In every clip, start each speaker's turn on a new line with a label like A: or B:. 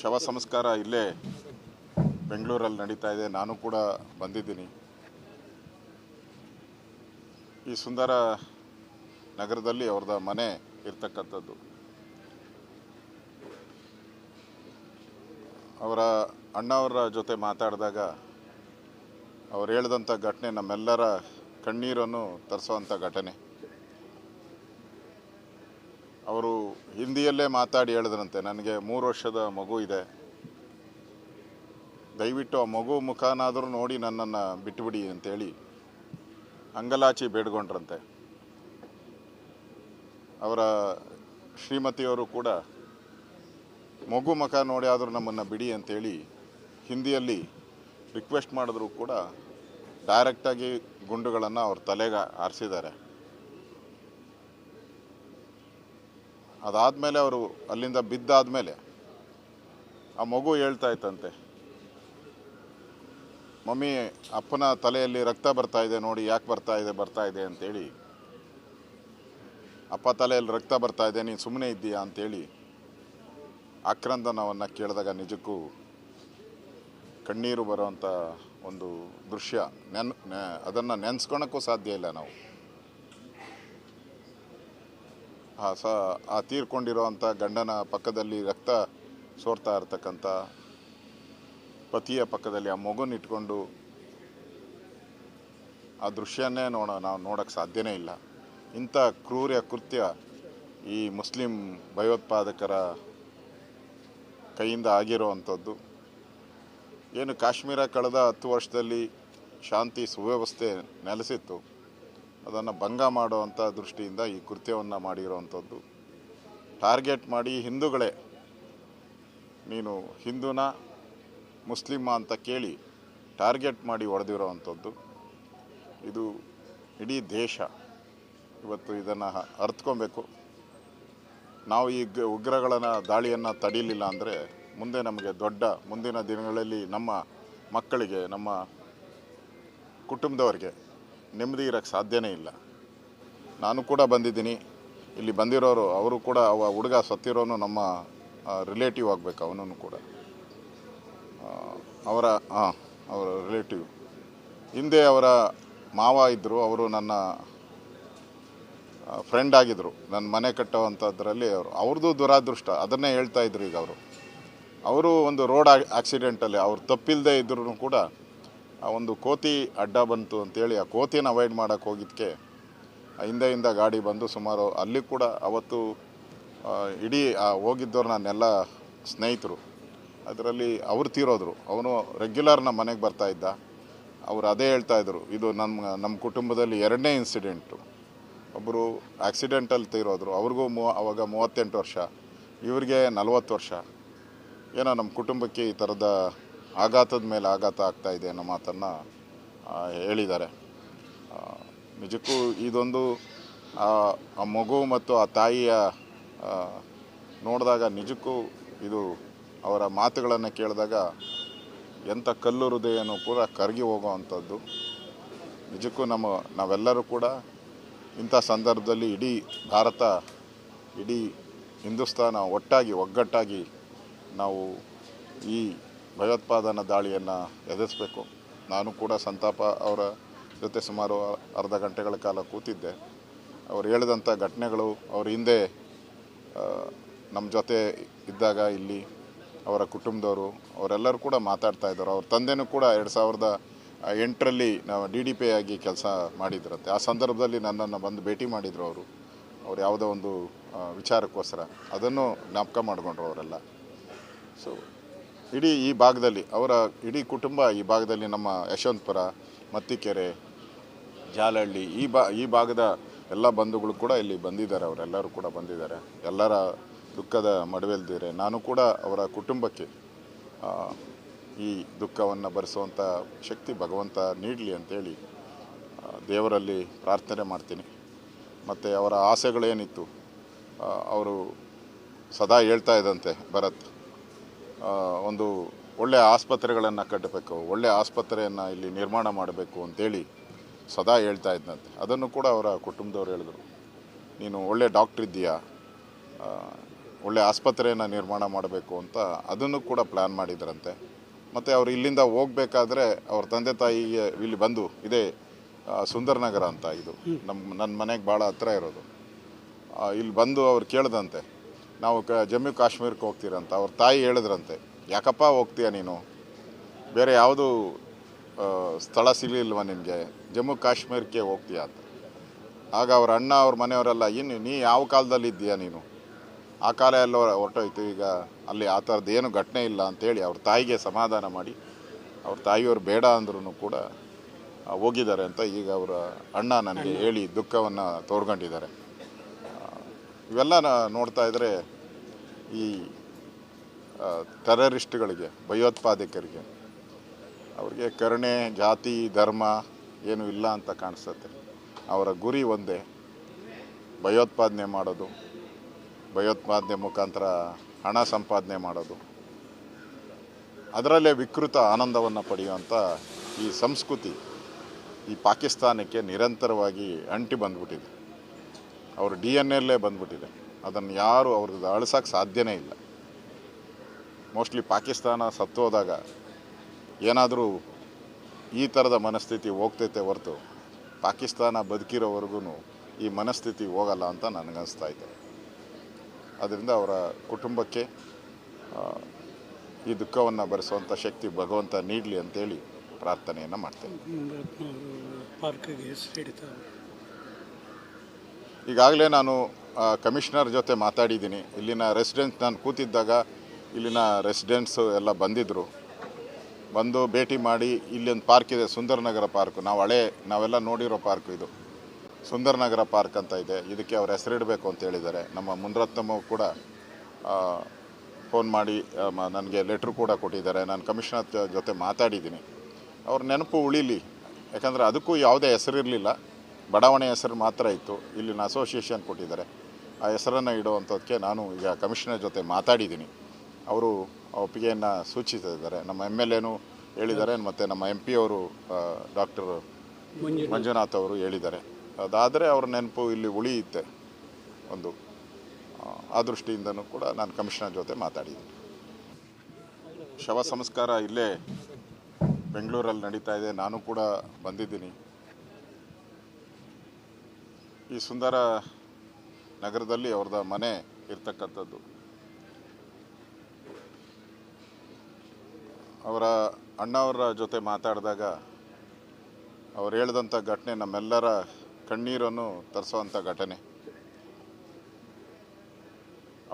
A: ಶವ ಸಂಸ್ಕಾರ ಇಲ್ಲೇ ಬೆಂಗಳೂರಲ್ಲಿ ನಡೀತಾ ಇದೆ. ನಾನು ಕೂಡ ಬಂದಿದ್ದೀನಿ. ಈ ಸುಂದರ ನಗರದಲ್ಲಿ ಅವ್ರದ ಮನೆ ಇರ್ತಕ್ಕಂಥದ್ದು. ಅವರ ಅಣ್ಣವರ ಜೊತೆ ಮಾತಾಡಿದಾಗ ಅವ್ರು ಹೇಳಿದಂಥ ಘಟನೆ ನಮ್ಮೆಲ್ಲರ ಕಣ್ಣೀರನ್ನು ತರಿಸುವಂಥ ಘಟನೆ. ಅವರು ಹಿಂದಿಯಲ್ಲೇ ಮಾತಾಡಿ ಹೇಳಿದ್ರಂತೆ, ನನಗೆ ಮೂರು ವರ್ಷದ ಮಗು ಇದೆ. ದಯವಿಟ್ಟು ಆ ಮಗು ಮುಖನಾದರೂ ನೋಡಿ ನನ್ನನ್ನು ಬಿಟ್ಟುಬಿಡಿ ಅಂತೇಳಿ ಅಂಗಲಾಚಿ ಬೇಡ್ಕೊಂಡ್ರಂತೆ. ಅವರ ಶ್ರೀಮತಿಯವರು ಕೂಡ, ಮಗು ಮುಖ ನೋಡಿ ಆದರೂ ನಮ್ಮನ್ನು ಬಿಡಿ ಅಂತೇಳಿ ಹಿಂದಿಯಲ್ಲಿ ರಿಕ್ವೆಸ್ಟ್ ಮಾಡಿದ್ರು ಕೂಡ ಡೈರೆಕ್ಟಾಗಿ ಗುಂಡುಗಳನ್ನು ಅವ್ರ ತಲೆಗೆ ಆರಿಸಿದ್ದಾರೆ. ಅದಾದಮೇಲೆ ಅವರು ಅಲ್ಲಿಂದ ಬಿದ್ದಾದಮೇಲೆ ಆ ಮಗು ಹೇಳ್ತಾ ಇತ್ತಂತೆ, ಮಮ್ಮಿ, ಅಪ್ಪನ ತಲೆಯಲ್ಲಿ ರಕ್ತ ಬರ್ತಾ ಇದೆ ನೋಡಿ, ಯಾಕೆ ಬರ್ತಾ ಇದೆ ಬರ್ತಾ ಇದೆ ಅಂತೇಳಿ. ಅಪ್ಪ ತಲೆಯಲ್ಲಿ ರಕ್ತ ಬರ್ತಾ ಇದೆ, ನೀನು ಸುಮ್ಮನೆ ಇದ್ದೀಯಾ? ಅಂತೇಳಿ ಆಕ್ರಂದನವನ್ನು ಕೇಳಿದಾಗ ನಿಜಕ್ಕೂ ಕಣ್ಣೀರು ಬರುವಂಥ ಒಂದು ದೃಶ್ಯ ನೆನ್ ಅದನ್ನು ನೆನೆಸ್ಕೊಳಕ್ಕೂ ಸಾಧ್ಯ ಇಲ್ಲ ನಾವು. ಆ, ಸ, ಆ ತೀರ್ಕೊಂಡಿರೋವಂಥ ಗಂಡನ ಪಕ್ಕದಲ್ಲಿ ರಕ್ತ ಸೋರ್ತಾ ಇರ್ತಕ್ಕಂಥ ಪತಿಯ ಪಕ್ಕದಲ್ಲಿ ಆ ಮಗುನ ಇಟ್ಕೊಂಡು ಆ ದೃಶ್ಯನೇ ನೋಡ, ನಾವು ನೋಡೋಕ್ಕೆ ಸಾಧ್ಯನೇ ಇಲ್ಲ. ಇಂಥ ಕ್ರೂರ ಕೃತ್ಯ ಈ ಮುಸ್ಲಿಂ ಭಯೋತ್ಪಾದಕರ ಕೈಯಿಂದ ಆಗಿರೋವಂಥದ್ದು ಏನು ಕಾಶ್ಮೀರ ಕಳೆದ ಹತ್ತು ವರ್ಷದಲ್ಲಿ ಶಾಂತಿ ಸುವ್ಯವಸ್ಥೆ ನೆಲೆಸಿತ್ತು. ಅದನ್ನು ಭಂಗ ಮಾಡುವಂಥ ದೃಷ್ಟಿಯಿಂದ ಈ ಕೃತ್ಯವನ್ನು ಮಾಡಿರುವಂಥದ್ದು ಟಾರ್ಗೆಟ್ ಮಾಡಿ ಹಿಂದೂಗಳೇ, ನೀನು ಹಿಂದೂನ, ಮುಸ್ಲಿಮ ಅಂತ ಕೇಳಿ ಟಾರ್ಗೆಟ್ ಮಾಡಿ ಹೊಡೆದಿರೋವಂಥದ್ದು ಇದು ಇಡೀ ದೇಶ ಇವತ್ತು ಇದನ್ನು ಅರ್ತ್ಕೊಬೇಕು. ನಾವು ಈ ಉಗ್ರಗಳನ್ನು ದಾಳಿಯನ್ನು ತಡೀಲಿಲ್ಲ ಅಂದರೆ ಮುಂದೆ ನಮಗೆ ದೊಡ್ಡ ಮುಂದಿನ ದಿನಗಳಲ್ಲಿ ನಮ್ಮ ಮಕ್ಕಳಿಗೆ, ನಮ್ಮ ಕುಟುಂಬದವರಿಗೆ ನೆಮ್ಮದಿ ಇರೋಕ್ಕೆ ಸಾಧ್ಯನೇ ಇಲ್ಲ. ನಾನು ಕೂಡ ಬಂದಿದ್ದೀನಿ. ಇಲ್ಲಿ ಬಂದಿರೋರು, ಅವರು ಕೂಡ ಅವ ಹುಡುಗ ಸತ್ತಿರೋನು ನಮ್ಮ ರಿಲೇಟಿವ್ ಆಗಬೇಕು ಅವನೂ ಕೂಡ. ಅವರ ಹಾಂ ಅವರ ರಿಲೇಟಿವ್ ಹಿಂದೆ ಅವರ ಮಾವ ಇದ್ದರು ಅವರು ನನ್ನ ಫ್ರೆಂಡ್ ಆಗಿದ್ದರು ನನ್ನ ಮನೆ ಕಟ್ಟುವಂಥದ್ರಲ್ಲಿ ಅವರು. ಅವ್ರದ್ದು ದುರಾದೃಷ್ಟ, ಅದನ್ನೇ ಹೇಳ್ತಾ ಇದ್ರು ಈಗ ಅವರು. ಅವರು ಒಂದು ರೋಡ್ ಆಕ್ಸಿಡೆಂಟಲ್ಲಿ ಅವ್ರು ತಪ್ಪಿಲ್ಲದೆ ಇದ್ರೂ ಕೂಡ ಆ ಒಂದು ಕೋತಿ ಅಡ್ಡ ಬಂತು ಅಂತೇಳಿ ಆ ಕೋತಿನ ಅವಾಯ್ಡ್ ಮಾಡೋಕ್ಕೆ ಹೋಗಿದ್ದಕ್ಕೆ ಹಿಂದೆ ಹಿಂದೆಯಿಂದ ಗಾಡಿ ಬಂದು ಸುಮಾರು ಅಲ್ಲಿ ಕೂಡ ಅವತ್ತು ಇಡೀ, ಆ ಹೋಗಿದ್ದವ್ರು ನನ್ನೆಲ್ಲ ಸ್ನೇಹಿತರು. ಅದರಲ್ಲಿ ಅವರು ತೀರೋದ್ರು. ಅವನು ರೆಗ್ಯುಲರ್ ನಮ್ಮ ಮನೆಗೆ ಬರ್ತಾ ಇದ್ದ. ಅವ್ರು ಅದೇ ಹೇಳ್ತಾ ಇದ್ರು, ಇದು ನಮ್ಮ ನಮ್ಮ ಕುಟುಂಬದಲ್ಲಿ ಎರಡನೇ ಇನ್ಸಿಡೆಂಟು ಒಬ್ಬರು ಆಕ್ಸಿಡೆಂಟಲ್ಲಿ ತೀರೋದ್ರು. ಅವ್ರಿಗೂ ಮೂವ ಅವಾಗ ಮೂವತ್ತೆಂಟು ವರ್ಷ. ಇವ್ರಿಗೆ ನಲವತ್ತು ವರ್ಷ. ಏನೋ ನಮ್ಮ ಕುಟುಂಬಕ್ಕೆ ಈ ಥರದ ಆಘಾತದ ಮೇಲೆ ಆಘಾತ ಆಗ್ತಾ ಇದೆ ಅನ್ನೋ ಮಾತನ್ನು ಹೇಳಿದ್ದಾರೆ. ನಿಜಕ್ಕೂ ಇದೊಂದು, ಆ ಮಗು ಮತ್ತು ಆ ತಾಯಿಯ ನೋಡಿದಾಗ ನಿಜಕ್ಕೂ ಇದು ಅವರ ಮಾತುಗಳನ್ನು ಕೇಳಿದಾಗ ಎಂಥ ಕಲ್ಲು ಹೃದಯನೂ ಕೂಡ ಕರಗಿ ಹೋಗುವಂಥದ್ದು ನಿಜಕ್ಕೂ ನಮ್ಮ, ನಾವೆಲ್ಲರೂ ಕೂಡ ಇಂಥ ಸಂದರ್ಭದಲ್ಲಿ ಇಡೀ ಭಾರತ, ಇಡೀ ಹಿಂದೂಸ್ತಾನ ಒಟ್ಟಾಗಿ, ಒಗ್ಗಟ್ಟಾಗಿ ನಾವು ಈ ಭಯೋತ್ಪಾದನಾ ದಾಳಿಯನ್ನು ಎದುರಿಸಬೇಕು. ನಾನು ಕೂಡ ಸಂತಾಪ ಅವರ ಜೊತೆ ಸುಮಾರು ಅರ್ಧ ಗಂಟೆಗಳ ಕಾಲ ಕೂತಿದ್ದೆ. ಅವ್ರು ಹೇಳಿದಂಥ ಘಟನೆಗಳು ಅವ್ರ ಹಿಂದೆ ನಮ್ಮ ಜೊತೆ ಇದ್ದಾಗ ಇಲ್ಲಿ ಅವರ ಕುಟುಂಬದವರು, ಅವರೆಲ್ಲರೂ ಕೂಡ ಮಾತಾಡ್ತಾ ಇದ್ದರು. ಅವ್ರ ತಂದೆನೂ ಕೂಡ ಎರಡು ಸಾವಿರದ ಎಂಟರಲ್ಲಿ ನಾವು ಡಿ ಡಿ ಪಿ ಆಗಿ ಕೆಲಸ ಮಾಡಿದ್ರಂತೆ. ಆ ಸಂದರ್ಭದಲ್ಲಿ ನನ್ನನ್ನು ಬಂದು ಭೇಟಿ ಮಾಡಿದರು ಅವರು. ಅವ್ರು ಯಾವುದೋ ಒಂದು ವಿಚಾರಕ್ಕೋಸ್ಕರ. ಅದನ್ನು ಜ್ಞಾಪಕ ಮಾಡಿಕೊಂಡ್ರು ಅವರೆಲ್ಲ. ಸೊ ಇಡೀ ಈ ಭಾಗದಲ್ಲಿ, ಅವರ ಇಡೀ ಕುಟುಂಬ ಈ ಭಾಗದಲ್ಲಿ ನಮ್ಮ ಯಶವಂತಪುರ, ಮತ್ತಿಕೆರೆ, ಜಾಲಹಳ್ಳಿ, ಈ ಬಾ ಈ ಭಾಗದ ಎಲ್ಲ ಬಂಧುಗಳು ಕೂಡ ಇಲ್ಲಿ ಬಂದಿದ್ದಾರೆ, ಅವರೆಲ್ಲರೂ ಕೂಡ ಬಂದಿದ್ದಾರೆ. ಎಲ್ಲರ ದುಃಖದ ಮಡುವೆಲ್ದಿರೆ ನಾನು ಕೂಡ ಅವರ ಕುಟುಂಬಕ್ಕೆ ಈ ದುಃಖವನ್ನು ಭರಿಸುವಂಥ ಶಕ್ತಿ ಭಗವಂತ ನೀಡಲಿ ಅಂತೇಳಿ ದೇವರಲ್ಲಿ ಪ್ರಾರ್ಥನೆ ಮಾಡ್ತೀನಿ. ಮತ್ತು ಅವರ ಆಸೆಗಳೇನಿತ್ತು ಅವರು ಸದಾ ಹೇಳ್ತಾ ಇದ್ದಂತೆ ಭರತ್. ಒಂದು ಒಳ್ಳೆಯ ಆಸ್ಪತ್ರೆಗಳನ್ನು ಕಟ್ಟಬೇಕು ಒಳ್ಳೆಯ ಆಸ್ಪತ್ರೆಯನ್ನು ಇಲ್ಲಿ ನಿರ್ಮಾಣ ಮಾಡಬೇಕು ಅಂತೇಳಿ ಸದಾ ಹೇಳ್ತಾ ಇದ್ದಂತೆ ಅದನ್ನು ಕೂಡ ಅವರ ಕುಟುಂಬದವ್ರು ಹೇಳಿದ್ರು. ನೀನು ಒಳ್ಳೆ ಡಾಕ್ಟ್ರ್ ಇದ್ದೀಯಾ? ಒಳ್ಳೆಯ ಒಳ್ಳೆ ಆಸ್ಪತ್ರೆಯನ್ನು ನಿರ್ಮಾಣ ಮಾಡಬೇಕು ಅಂತ ಅದನ್ನು ಕೂಡ ಪ್ಲ್ಯಾನ್ ಮಾಡಿದ್ರಂತೆ. ಮತ್ತು ಅವರು ಇಲ್ಲಿಂದ ಹೋಗಬೇಕಾದ್ರೆ ಅವ್ರ ತಂದೆ ತಾಯಿಗೆ ಇಲ್ಲಿ ಬಂದು ಇದೇ ಸುಂದರನಗರ ಸುಂದರ್ ನಗರ ಅಂತ ಇದು. ನಮ್ಮ ನನ್ನ ಮನೆಗೆ ಭಾಳ ಹತ್ರ ಇರೋದು. ಇಲ್ಲಿ ಬಂದು ಅವ್ರು ಕೇಳ್ದಂತೆ ನಾವು ಕ ಜಮ್ಮು ಕಾಶ್ಮೀರಕ್ಕೆ ಹೋಗ್ತೀರಂತ ಅವ್ರ ತಾಯಿ ಹೇಳಿದ್ರಂತೆ ಯಾಕಪ್ಪ ಹೋಗ್ತೀಯ ನೀನು? ಬೇರೆ ಯಾವುದು ಸ್ಥಳ ಸಿಗಲಿಲ್ವ ನಿನಗೆ? ಜಮ್ಮು ಕಾಶ್ಮೀರಕ್ಕೆ ಹೋಗ್ತೀಯ ಅಂತ. ಆಗ ಅವ್ರ ಅಣ್ಣ ಅವ್ರ ಮನೆಯವರೆಲ್ಲ ಇನ್ನು ನೀ ಯಾವ ಕಾಲದಲ್ಲಿ ಇದ್ದೀಯ ನೀನು? ಆ ಕಾಲ ಎಲ್ಲ ಹೊರಟೋಯ್ತು. ಈಗ ಅಲ್ಲಿ ಆ ಥರದ್ದು ಏನು ಘಟನೆ ಇಲ್ಲ ಅಂತೇಳಿ ಅವ್ರ ತಾಯಿಗೆ ಸಮಾಧಾನ ಮಾಡಿ ಅವ್ರ ತಾಯಿಯವರು ಬೇಡ ಅಂದ್ರೂ ಕೂಡ ಹೋಗಿದ್ದಾರೆ ಅಂತ ಈಗ ಅವರ ಅಣ್ಣ ನನಗೆ ಹೇಳಿ ದುಃಖವನ್ನು ತೋರ್ಕೊಂಡಿದ್ದಾರೆ ಇವೆಲ್ಲ ನೋಡ್ತಾ ಇದ್ದರೆ ಈ ಟೆರರಿಸ್ಟ್ಗಳಿಗೆ, ಭಯೋತ್ಪಾದಕರಿಗೆ, ಅವ್ರಿಗೆ ಕರುಣೆ, ಜಾತಿ, ಧರ್ಮ ಏನು ಇಲ್ಲ ಅಂತ ಕಾಣಿಸುತ್ತೆ. ಅವರ ಗುರಿ ಒಂದೇ, ಭಯೋತ್ಪಾದನೆ ಮಾಡೋದು, ಭಯೋತ್ಪಾದನೆ ಮುಖಾಂತರ ಹಣ ಸಂಪಾದನೆ ಮಾಡೋದು. ಅದರಲ್ಲೇ ವಿಕೃತ ಆನಂದವನ್ನು ಪಡೆಯುವಂಥ ಈ ಸಂಸ್ಕೃತಿ ಈ ಪಾಕಿಸ್ತಾನಕ್ಕೆ ನಿರಂತರವಾಗಿ ಅಂಟಿ ಬಂದ್ಬಿಟ್ಟಿದೆ ಅವ್ರ ಡಿ ಎನ್ ಎಲ್ಲೇ ಬಂದ್ಬಿಟ್ಟಿದೆ. ಅದನ್ನು ಯಾರು ಅವ್ರದ್ದು ಅಳಿಸೋಕ್ಕೆ ಸಾಧ್ಯನೇ ಇಲ್ಲ. ಮೋಸ್ಟ್ಲಿ ಪಾಕಿಸ್ತಾನ ಸತ್ತೋದಾಗ ಏನಾದರೂ ಈ ಥರದ ಮನಸ್ಥಿತಿ ಹೋಗ್ತೈತೆ ಹೊರತು ಪಾಕಿಸ್ತಾನ ಬದುಕಿರೋವರೆಗೂ ಈ ಮನಸ್ಥಿತಿ ಹೋಗಲ್ಲ ಅಂತ ನನಗನ್ನಿಸ್ತಾ ಇದೆ ಅದರಿಂದ ಅವರ ಕುಟುಂಬಕ್ಕೆ ಈ ದುಃಖವನ್ನು ಭರಿಸುವಂಥ ಶಕ್ತಿ ಭಗವಂತ ನೀಡಲಿ ಅಂತೇಳಿ ಪ್ರಾರ್ಥನೆಯನ್ನು ಮಾಡ್ತೇನೆ. ಈಗಾಗಲೇ ನಾನು ಕಮಿಷನರ್ ಜೊತೆ ಮಾತಾಡಿದ್ದೀನಿ. ಇಲ್ಲಿನ ರೆಸಿಡೆಂಟ್ಸ್ ನಾನು ಕೂತಿದ್ದಾಗ ಇಲ್ಲಿನ ರೆಸಿಡೆಂಟ್ಸು ಎಲ್ಲ ಬಂದಿದ್ದರು ಬಂದು ಭೇಟಿ ಮಾಡಿ ಇಲ್ಲೊಂದು ಪಾರ್ಕ್ ಇದೆ, ಸುಂದರನಗರ ಪಾರ್ಕ್ ನಾವು ಹಳೆ, ನಾವೆಲ್ಲ ನೋಡಿರೋ ಪಾರ್ಕ್ ಇದು. ಸುಂದರನಗರ ಪಾರ್ಕ್ ಅಂತ ಇದೆ. ಇದಕ್ಕೆ ಅವ್ರ ಹೆಸರಿಡಬೇಕು ಅಂತ ಹೇಳಿದ್ದಾರೆ. ನಮ್ಮ ಮುನ್ರತ್ನಮ್ಮ ಕೂಡ ಫೋನ್ ಮಾಡಿ ನನಗೆ ಲೆಟ್ರ್ ಕೂಡ ಕೊಟ್ಟಿದ್ದಾರೆ. ನಾನು ಕಮಿಷನರ್ ಜೊತೆ ಮಾತಾಡಿದ್ದೀನಿ. ಅವ್ರ ನೆನಪು ಉಳಿಲಿ. ಯಾಕಂದರೆ ಅದಕ್ಕೂ ಯಾವುದೇ ಹೆಸರಿರಲಿಲ್ಲ. ಬಡಾವಣೆ ಹೆಸರು ಮಾತ್ರ ಇತ್ತು. ಇಲ್ಲಿನ ಅಸೋಸಿಯೇಷನ್ ಕೊಟ್ಟಿದ್ದಾರೆ. ಆ ಹೆಸರನ್ನು ಇಡುವಂಥದ್ದಕ್ಕೆ ನಾನು ಈಗ ಕಮಿಷನರ್ ಜೊತೆ ಮಾತಾಡಿದ್ದೀನಿ. ಅವರು ಒಪ್ಪಿಗೆಯನ್ನು ಸೂಚಿಸಿದ್ದಾರೆ. ನಮ್ಮ ಎಂ ಎಲ್ ಎನೂ ಹೇಳಿದ್ದಾರೆ. ಮತ್ತು ನಮ್ಮ ಎಂ ಪಿ ಅವರು ಡಾಕ್ಟರ್
B: ಮಂಜು
A: ಮಂಜುನಾಥ್. ಅವರು ಹೇಳಿದ್ದಾರೆ. ಅದಾದರೆ ಅವ್ರ ನೆನಪು ಇಲ್ಲಿ ಉಳಿಯುತ್ತೆ. ಒಂದು ಆ, ಆ ದೃಷ್ಟಿಯಿಂದನೂ ಕೂಡ ನಾನು ಕಮಿಷನರ್ ಜೊತೆ ಮಾತಾಡಿದ್ದೀನಿ. ಶವ ಸಂಸ್ಕಾರ ಇಲ್ಲೇ ಬೆಂಗಳೂರಲ್ಲಿ ನಡೀತಾ ಇದೆ. ನಾನು ಕೂಡ ಬಂದಿದ್ದೀನಿ. ಈ ಸುಂದರ ನಗರದಲ್ಲಿ ಅವ್ರದ ಮನೆ ಇರ್ತಕ್ಕಂಥದ್ದು. ಅವರ ಅಣ್ಣವರ ಜೊತೆ ಮಾತಾಡಿದಾಗ ಅವ್ರು ಹೇಳಿದಂಥ ಘಟನೆ ನಮ್ಮೆಲ್ಲರ ಕಣ್ಣೀರನ್ನು ತರಿಸುವಂಥ ಘಟನೆ.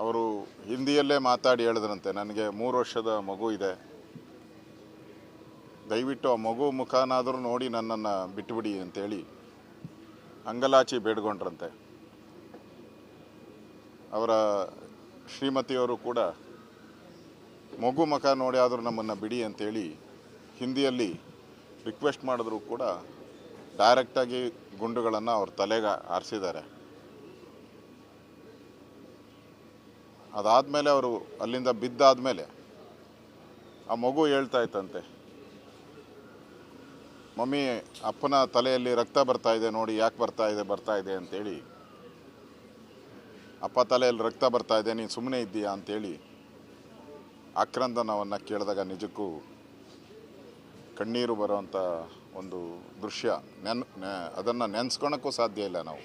A: ಅವರು ಹಿಂದಿಯಲ್ಲೇ ಮಾತಾಡಿ ಹೇಳಿದ್ರಂತೆ, ನನಗೆ ಮೂರು ವರ್ಷದ ಮಗು ಇದೆ. ದಯವಿಟ್ಟು ಆ ಮಗು ಮುಖಾನಾದರೂ ನೋಡಿ ನನ್ನನ್ನು ಬಿಟ್ಟುಬಿಡಿ ಅಂತೇಳಿ. ಅಂಗಲಾಚಿ ಬೇಡ್ಕೊಂಡ್ರಂತೆ. ಅವರ ಶ್ರೀಮತಿಯವರು ಕೂಡ ಮಗು ಮುಖ ನೋಡಿ ಆದರೂ ನಮ್ಮನ್ನು ಬಿಡಿ ಅಂತೇಳಿ ಹಿಂದಿಯಲ್ಲಿ ರಿಕ್ವೆಸ್ಟ್ ಮಾಡಿದ್ರು ಕೂಡ ಡೈರೆಕ್ಟಾಗಿ ಗುಂಡುಗಳನ್ನು ಅವ್ರ ತಲೆಗೆ ಆರಿಸಿದ್ದಾರೆ. ಅದಾದಮೇಲೆ ಅವರು ಅಲ್ಲಿಂದ ಬಿದ್ದಾದಮೇಲೆ ಆ ಮಗು ಹೇಳ್ತಾ ಇತ್ತಂತೆ ಮಮ್ಮಿ, ಅಪ್ಪನ ತಲೆಯಲ್ಲಿ ರಕ್ತ ಬರ್ತಾ ಇದೆ ನೋಡಿ, ಯಾಕೆ ಬರ್ತಾ ಇದೆ ಬರ್ತಾ ಇದೆ ಅಂತೇಳಿ. ಅಪ್ಪ ತಲೆಯಲ್ಲಿ ರಕ್ತ ಬರ್ತಾ ಇದೆ, ನೀನು ಸುಮ್ಮನೆ ಇದ್ದೀಯಾ ಅಂತೇಳಿ ಆಕ್ರಂದನವನ್ನು ಕೇಳಿದಾಗ ನಿಜಕ್ಕೂ ಕಣ್ಣೀರು ಬರುವಂಥ ಒಂದು ದೃಶ್ಯ, ನೆನ್ ಅದನ್ನು ನೆನೆಸ್ಕೊಳಕ್ಕೂ ಸಾಧ್ಯ ಇಲ್ಲ ನಾವು.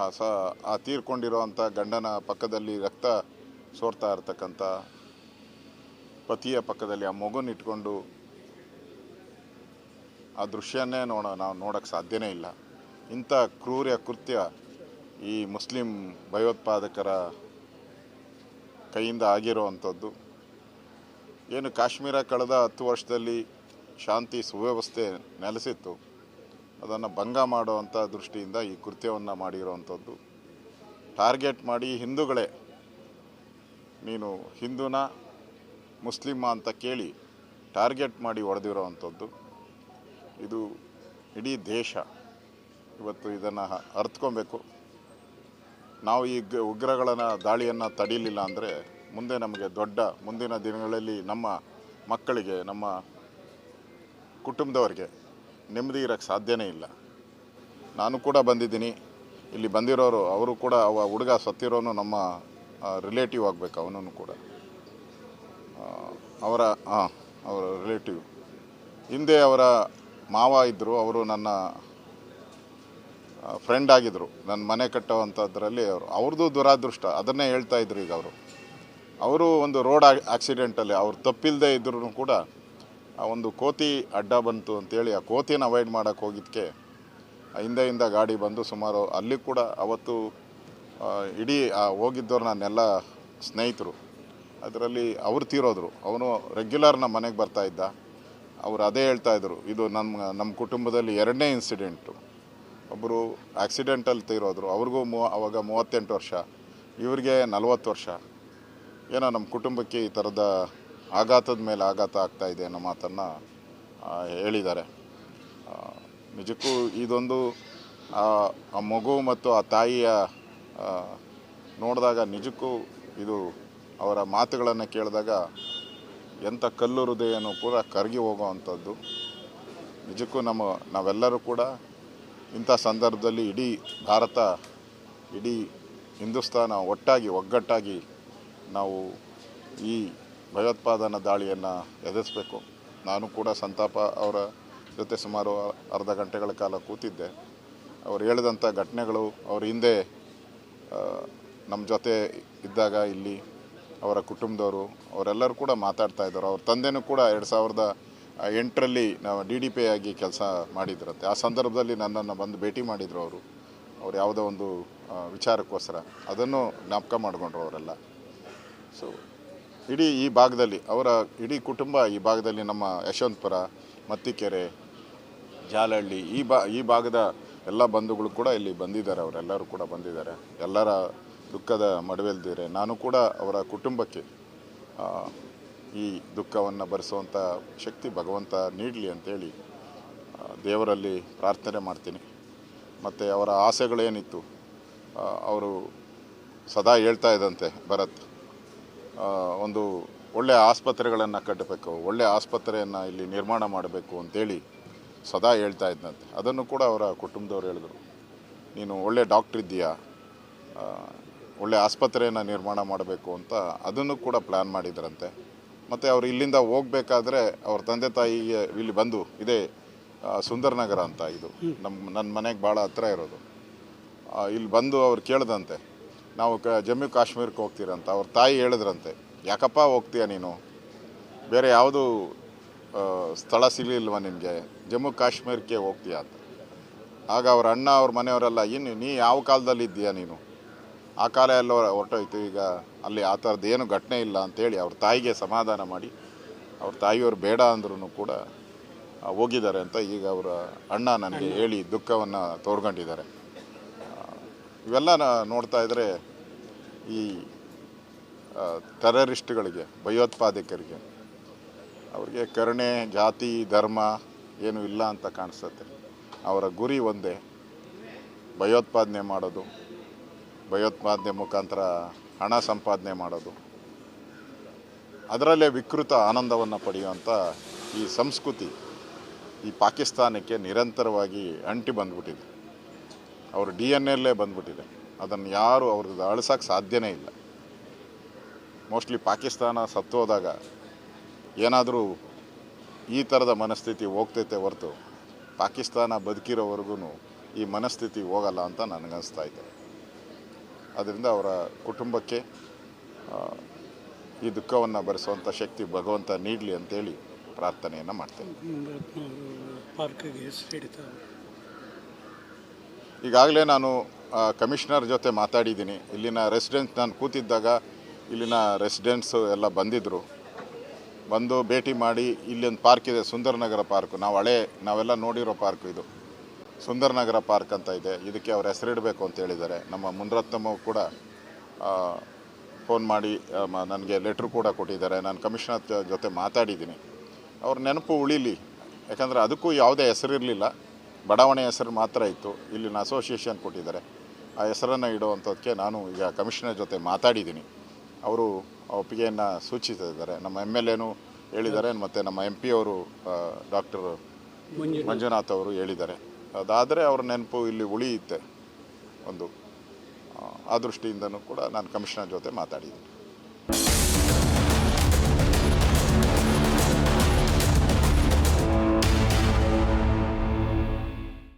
A: ಆ ಸ, ಆ ತೀರ್ಕೊಂಡಿರುವಂಥ ಗಂಡನ ಪಕ್ಕದಲ್ಲಿ ರಕ್ತ ಸೋರ್ತಾ ಇರ್ತಕ್ಕಂಥ ಪತಿಯ ಪಕ್ಕದಲ್ಲಿ ಆ ಮಗುನ ಇಟ್ಕೊಂಡು ಆ ದೃಶ್ಯನೇ ನೋಡ, ನಾವು ನೋಡೋಕೆ ಸಾಧ್ಯನೇ ಇಲ್ಲ. ಇಂಥ ಕ್ರೂರ ಕೃತ್ಯ ಈ ಮುಸ್ಲಿಂ ಭಯೋತ್ಪಾದಕರ ಕೈಯಿಂದ ಆಗಿರುವಂಥದ್ದು ಏನು ಕಾಶ್ಮೀರ ಕಳೆದ ಹತ್ತು ವರ್ಷದಲ್ಲಿ ಶಾಂತಿ ಸುವ್ಯವಸ್ಥೆ ನೆಲೆಸಿತ್ತು. ಅದನ್ನು ಭಂಗ ಮಾಡುವಂಥ ದೃಷ್ಟಿಯಿಂದ ಈ ಕೃತ್ಯವನ್ನು ಮಾಡಿರುವಂಥದ್ದು ಟಾರ್ಗೆಟ್ ಮಾಡಿ ಹಿಂದೂಗಳೇ, ನೀನು ಹಿಂದೂನ? ಮುಸ್ಲಿಮ ಅಂತ ಕೇಳಿ ಟಾರ್ಗೆಟ್ ಮಾಡಿ ಹೊಡೆದಿರೋವಂಥದ್ದು. ಇದು ಇಡೀ ದೇಶ ಇವತ್ತು ಇದನ್ನು ಅರ್ತ್ಕೊಬೇಕು. ನಾವು ಈ ಉಗ್ರಗಳನ್ನು ದಾಳಿಯನ್ನು ತಡೀಲಿಲ್ಲ ಅಂದರೆ ಮುಂದೆ ನಮಗೆ ದೊಡ್ಡ ಮುಂದಿನ ದಿನಗಳಲ್ಲಿ ನಮ್ಮ ಮಕ್ಕಳಿಗೆ, ನಮ್ಮ ಕುಟುಂಬದವರಿಗೆ ನೆಮ್ಮದಿ ಇರೋಕ್ಕೆ ಸಾಧ್ಯನೇ ಇಲ್ಲ. ನಾನು ಕೂಡ ಬಂದಿದ್ದೀನಿ. ಇಲ್ಲಿ ಬಂದಿರೋರು, ಅವರು ಕೂಡ ಅವ ಹುಡುಗ ಸತ್ತಿರೋನು ನಮ್ಮ ರಿಲೇಟಿವ್ ಆಗಬೇಕು ಅವನನ್ನು ಕೂಡ. ಅವರ ಅವರ ರಿಲೇಟಿವ್ ಹಿಂದೆ ಅವರ ಮಾವ ಇದ್ದರು ಅವರು ನನ್ನ ಫ್ರೆಂಡ್ ಆಗಿದ್ದರು ನನ್ನ ಮನೆ ಕಟ್ಟುವಂಥದ್ರಲ್ಲಿ ಅವರು. ಅವ್ರದ್ದು ದುರಾದೃಷ್ಟ. ಅದನ್ನೇ ಹೇಳ್ತಾ ಇದ್ರು ಈಗ ಅವರು. ಅವರು ಒಂದು ರೋಡ್ ಆಕ್ಸಿಡೆಂಟಲ್ಲಿ ಅವ್ರು ತಪ್ಪಿಲ್ಲದೆ ಇದ್ರೂ ಕೂಡ ಆ ಒಂದು ಕೋತಿ ಅಡ್ಡ ಬಂತು ಅಂತೇಳಿ ಆ ಕೋತಿನ ಅವಾಯ್ಡ್ ಮಾಡೋಕ್ಕೆ ಹೋಗಿದ್ದಕ್ಕೆ ಹಿಂದೆಯಿಂದ ಗಾಡಿ ಬಂದು ಸುಮಾರು ಅಲ್ಲಿ ಕೂಡ ಅವತ್ತು ಇಡೀ ಆ ಹೋಗಿದ್ದವ್ರು ನನ್ನೆಲ್ಲ ಸ್ನೇಹಿತರು. ಅದರಲ್ಲಿ ಅವ್ರು ತೀರೋದ್ರು. ಅವನು ರೆಗ್ಯುಲರ್ ನಮ್ಮ ಮನೆಗೆ ಬರ್ತಾ ಇದ್ದ. ಅವರು ಅದೇ ಹೇಳ್ತಾ ಇದ್ರು, ಇದು ನಮ್ಮ ನಮ್ಮ ಕುಟುಂಬದಲ್ಲಿ ಎರಡನೇ ಇನ್ಸಿಡೆಂಟು ಒಬ್ಬರು ಆಕ್ಸಿಡೆಂಟಲ್ಲಿ ತೀರೋದ್ರು. ಅವ್ರಿಗೂ ಮೂವ ಅವಾಗ ಮೂವತ್ತೆಂಟು ವರ್ಷ, ಇವ್ರಿಗೆ ನಲವತ್ತು ವರ್ಷ. ಏನೋ ನಮ್ಮ ಕುಟುಂಬಕ್ಕೆ ಈ ಥರದ ಆಘಾತದ ಮೇಲೆ ಆಘಾತ ಆಗ್ತಾ ಇದೆ ಅನ್ನೋ ಮಾತನ್ನು ಹೇಳಿದ್ದಾರೆ. ನಿಜಕ್ಕೂ ಇದೊಂದು, ಆ ಮಗು ಮತ್ತು ಆ ತಾಯಿಯ ನೋಡಿದಾಗ ನಿಜಕ್ಕೂ ಇದು ಅವರ ಮಾತುಗಳನ್ನು ಕೇಳಿದಾಗ ಎಂಥ ಕಲ್ಲು ಹೃದಯನೂ ಕೂಡ ಕರಗಿ ಹೋಗುವಂಥದ್ದು. ನಿಜಕ್ಕೂ ನಮ್ಮ, ನಾವೆಲ್ಲರೂ ಕೂಡ ಇಂಥ ಸಂದರ್ಭದಲ್ಲಿ ಇಡೀ ಭಾರತ, ಇಡೀ ಹಿಂದೂಸ್ತಾನ ಒಟ್ಟಾಗಿ, ಒಗ್ಗಟ್ಟಾಗಿ ನಾವು ಈ ಭಯೋತ್ಪಾದನಾ ದಾಳಿಯನ್ನು ಎದುರಿಸಬೇಕು. ನಾನು ಕೂಡ ಸಂತಾಪ ಅವರ ಜೊತೆ ಸುಮಾರು ಅರ್ಧ ಗಂಟೆಗಳ ಕಾಲ ಕೂತಿದ್ದೆ. ಅವ್ರು ಹೇಳಿದಂಥ ಘಟನೆಗಳು ಅವ್ರ ಹಿಂದೆ ನಮ್ಮ ಜೊತೆ ಇದ್ದಾಗ ಇಲ್ಲಿ ಅವರ ಕುಟುಂಬದವರು, ಅವರೆಲ್ಲರೂ ಕೂಡ ಮಾತಾಡ್ತಾ ಇದ್ದರು. ಅವ್ರ ತಂದೆನೂ ಕೂಡ ಎರಡು ಸಾವಿರದ ಎಂಟರಲ್ಲಿ ನಾವು ಡಿ ಡಿ ಪಿ ಆಗಿ ಕೆಲಸ ಮಾಡಿದ್ರಂತೆ. ಆ ಸಂದರ್ಭದಲ್ಲಿ ನನ್ನನ್ನು ಬಂದು ಭೇಟಿ ಮಾಡಿದರು ಅವರು. ಅವ್ರು ಯಾವುದೋ ಒಂದು ವಿಚಾರಕ್ಕೋಸ್ಕರ ಅದನ್ನು ಜ್ಞಾಪಕ ಮಾಡಿಕೊಂಡ್ರು ಅವರೆಲ್ಲ. ಸೊ ಇಡೀ ಈ ಭಾಗದಲ್ಲಿ ಅವರ ಇಡೀ ಕುಟುಂಬ ಈ ಭಾಗದಲ್ಲಿ ನಮ್ಮ ಯಶವಂತಪುರ, ಮತ್ತಿಕೆರೆ, ಜಾಲಹಳ್ಳಿ ಈ ಬಾ, ಈ ಭಾಗದ ಎಲ್ಲ ಬಂಧುಗಳು ಕೂಡ ಇಲ್ಲಿ ಬಂದಿದ್ದಾರೆ. ಅವರೆಲ್ಲರೂ ಕೂಡ ಬಂದಿದ್ದಾರೆ. ಎಲ್ಲರ ದುಃಖದ ಮಡುವೆಲ್ದಿದ್ದಾರೆ ನಾನು ಕೂಡ ಅವರ ಕುಟುಂಬಕ್ಕೆ ಈ ದುಃಖವನ್ನು ಭರಿಸುವಂಥ ಶಕ್ತಿ ಭಗವಂತ ನೀಡಲಿ ಅಂತೇಳಿ ದೇವರಲ್ಲಿ ಪ್ರಾರ್ಥನೆ ಮಾಡ್ತೀನಿ. ಮತ್ತು ಅವರ ಆಸೆಗಳೇನಿತ್ತು ಅವರು ಸದಾ ಹೇಳ್ತಾ ಇದ್ದಂತೆ ಭರತ್ ಒಂದು ಒಳ್ಳೆಯ ಆಸ್ಪತ್ರೆಗಳನ್ನು ಕಟ್ಟಬೇಕು ಒಳ್ಳೆಯ ಆಸ್ಪತ್ರೆಯನ್ನು ಇಲ್ಲಿ ನಿರ್ಮಾಣ ಮಾಡಬೇಕು ಅಂತೇಳಿ ಸದಾ ಹೇಳ್ತಾ ಇದ್ದಂತೆ. ಅದನ್ನು ಕೂಡ ಅವರ ಕುಟುಂಬದವರು ಹೇಳಿದರು. ನೀನು ಒಳ್ಳೆಯ ಡಾಕ್ಟ್ರ್ ಇದ್ದೀಯಾ? ಒಳ್ಳೆ ಆಸ್ಪತ್ರೆಯನ್ನು ನಿರ್ಮಾಣ ಮಾಡಬೇಕು ಅಂತ ಅದನ್ನು ಕೂಡ ಪ್ಲ್ಯಾನ್ ಮಾಡಿದ್ರಂತೆ. ಮತ್ತು ಅವರು ಇಲ್ಲಿಂದ ಹೋಗಬೇಕಾದ್ರೆ ಅವ್ರ ತಂದೆ ತಾಯಿಗೆ ಇಲ್ಲಿ ಬಂದು, ಇದೇ ಸುಂದರನಗರ ಅಂತ ಇದು ನಮ್ಮ ನನ್ನ ಮನೆಗೆ ಭಾಳ ಹತ್ರ ಇರೋದು. ಇಲ್ಲಿ ಬಂದು ಅವ್ರು ಕೇಳ್ದಂತೆ, ನಾವು ಕ, ಜಮ್ಮು ಕಾಶ್ಮೀರಕ್ಕೆ ಹೋಗ್ತೀರಂತ. ಅವ್ರ ತಾಯಿ ಹೇಳಿದ್ರಂತೆ, ಯಾಕಪ್ಪ ಹೋಗ್ತೀಯ ನೀನು? ಬೇರೆ ಯಾವುದು ಸ್ಥಳ ಸಿಗಲಿಲ್ವ ನಿನಗೆ? ಜಮ್ಮು ಕಾಶ್ಮೀರಕ್ಕೆ ಹೋಗ್ತೀಯ ಅಂತ. ಆಗ ಅವ್ರ ಅಣ್ಣ ಅವ್ರ ಮನೆಯವರೆಲ್ಲ, ಇನ್ನು ನೀ ಯಾವ ಕಾಲದಲ್ಲಿ ಇದ್ದೀಯ ನೀನು? ಆ ಕಾಲ ಎಲ್ಲ ಹೊರಟೋಯ್ತು. ಈಗ ಅಲ್ಲಿ ಆ ಥರದ್ದು ಏನು ಘಟನೆ ಇಲ್ಲ ಅಂತೇಳಿ ಅವ್ರ ತಾಯಿಗೆ ಸಮಾಧಾನ ಮಾಡಿ ಅವ್ರ ತಾಯಿಯವರು ಬೇಡ ಅಂದ್ರೂ ಕೂಡ ಹೋಗಿದ್ದಾರೆ ಅಂತ ಈಗ ಅವರ ಅಣ್ಣ ನನಗೆ ಹೇಳಿ ದುಃಖವನ್ನು ತೋರ್ಕೊಂಡಿದ್ದಾರೆ ಇವೆಲ್ಲ ನೋಡ್ತಾ ಇದ್ದರೆ ಈ ಟೆರರಿಸ್ಟ್ಗಳಿಗೆ ಭಯೋತ್ಪಾದಕರಿಗೆ ಅವ್ರಿಗೆ ಕರುಣೆ ಜಾತಿ ಧರ್ಮ ಏನೂ ಇಲ್ಲ ಅಂತ ಕಾಣಿಸುತ್ತೆ. ಅವರ ಗುರಿ ಒಂದೇ ಭಯೋತ್ಪಾದನೆ ಮಾಡೋದು. ಭಯೋತ್ಪಾದನೆ ಮುಖಾಂತರ ಹಣ ಸಂಪಾದನೆ ಮಾಡೋದು. ಅದರಲ್ಲೇ ವಿಕೃತ ಆನಂದವನ್ನು ಪಡೆಯುವಂಥ ಈ ಸಂಸ್ಕೃತಿ ಈ ಪಾಕಿಸ್ತಾನಕ್ಕೆ ನಿರಂತರವಾಗಿ ಅಂಟಿ ಬಂದ್ಬಿಟ್ಟಿದೆ. ಅವ್ರ ಡಿ ಎನ್ ಎಲ್ಲೇ ಬಂದ್ಬಿಟ್ಟಿದೆ. ಅದನ್ನು ಯಾರು ಅವ್ರದ್ದು ಅಳಿಸೋಕ್ಕೆ ಸಾಧ್ಯನೇ ಇಲ್ಲ. ಮೋಸ್ಟ್ಲಿ ಪಾಕಿಸ್ತಾನ ಸತ್ತೋದಾಗ ಏನಾದರೂ ಈ ಥರದ ಮನಸ್ಥಿತಿ ಹೋಗ್ತೈತೆ ಹೊರತು ಪಾಕಿಸ್ತಾನ ಬದುಕಿರೋವರೆಗೂ ಈ ಮನಸ್ಥಿತಿ ಹೋಗಲ್ಲ ಅಂತ ನನಗನ್ನಿಸ್ತಾ ಇದೆ. ಅದರಿಂದ ಅವರ ಕುಟುಂಬಕ್ಕೆ ಈ ದುಃಖವನ್ನು ಭರಿಸುವಂಥ ಶಕ್ತಿ ಭಗವಂತ ನೀಡಲಿ ಅಂತೇಳಿ ಪ್ರಾರ್ಥನೆಯನ್ನು ಮಾಡ್ತೇನೆ. ಈಗಾಗಲೇ ನಾನು ಕಮಿಷನರ್ ಜೊತೆ ಮಾತಾಡಿದ್ದೀನಿ. ಇಲ್ಲಿನ ರೆಸಿಡೆಂಟ್ಸ್ ನಾನು ಕೂತಿದ್ದಾಗ ಇಲ್ಲಿನ ರೆಸಿಡೆಂಟ್ಸು ಎಲ್ಲ ಬಂದಿದ್ದರು ಬಂದು ಭೇಟಿ ಮಾಡಿ ಇಲ್ಲೊಂದು ಪಾರ್ಕ್ ಇದೆ ಸುಂದರನಗರ ಪಾರ್ಕು. ನಾವು ಹಳೆ ನಾವೆಲ್ಲ ನೋಡಿರೋ ಪಾರ್ಕ್ ಇದು. ಸುಂದರ ನಗರ ಪಾರ್ಕ್ ಅಂತ ಇದೆ. ಇದಕ್ಕೆ ಅವ್ರ ಹೆಸರಿಡಬೇಕು ಅಂತ ಹೇಳಿದ್ದಾರೆ. ನಮ್ಮ ಮುನ್ರತ್ನಮ್ಮ ಕೂಡ ಫೋನ್ ಮಾಡಿ ನನಗೆ ಲೆಟ್ರ್ ಕೂಡ ಕೊಟ್ಟಿದ್ದಾರೆ. ನಾನು ಕಮಿಷನರ್ ಜೊತೆ ಮಾತಾಡಿದ್ದೀನಿ. ಅವ್ರ ನೆನಪು ಉಳಿಲಿ. ಯಾಕಂದರೆ ಅದಕ್ಕೂ ಯಾವುದೇ ಹೆಸರಿರಲಿಲ್ಲ ಬಡಾವಣೆ ಹೆಸರು ಮಾತ್ರ ಇತ್ತು. ಇಲ್ಲಿನ ಅಸೋಸಿಯೇಷನ್ ಕೊಟ್ಟಿದ್ದಾರೆ. ಆ ಹೆಸರನ್ನು ಇಡುವಂಥದ್ದಕ್ಕೆ ನಾನು ಈಗ ಕಮಿಷನರ್ ಜೊತೆ ಮಾತಾಡಿದ್ದೀನಿ. ಅವರು ಒಪ್ಪಿಗೆಯನ್ನು ಸೂಚಿಸಿದ್ದಾರೆ. ನಮ್ಮ ಎಂ ಎಲ್ ಎನೂ ಹೇಳಿದ್ದಾರೆ. ಮತ್ತು ನಮ್ಮ ಎಂ ಪಿ ಅವರು ಡಾಕ್ಟರ್
B: ಮಂಜು
A: ಮಂಜುನಾಥ್ ಅವರು ಹೇಳಿದ್ದಾರೆ. ಅದಾದರೆ ಅವ್ರ ನೆನಪು ಇಲ್ಲಿ ಉಳಿಯುತ್ತೆ. ಒಂದು ಆ, ದೃಷ್ಟಿಯಿಂದನೂ ಕೂಡ ನಾನು ಕಮಿಷನರ್ ಜೊತೆ ಮಾತಾಡಿದ್ದೀನಿ.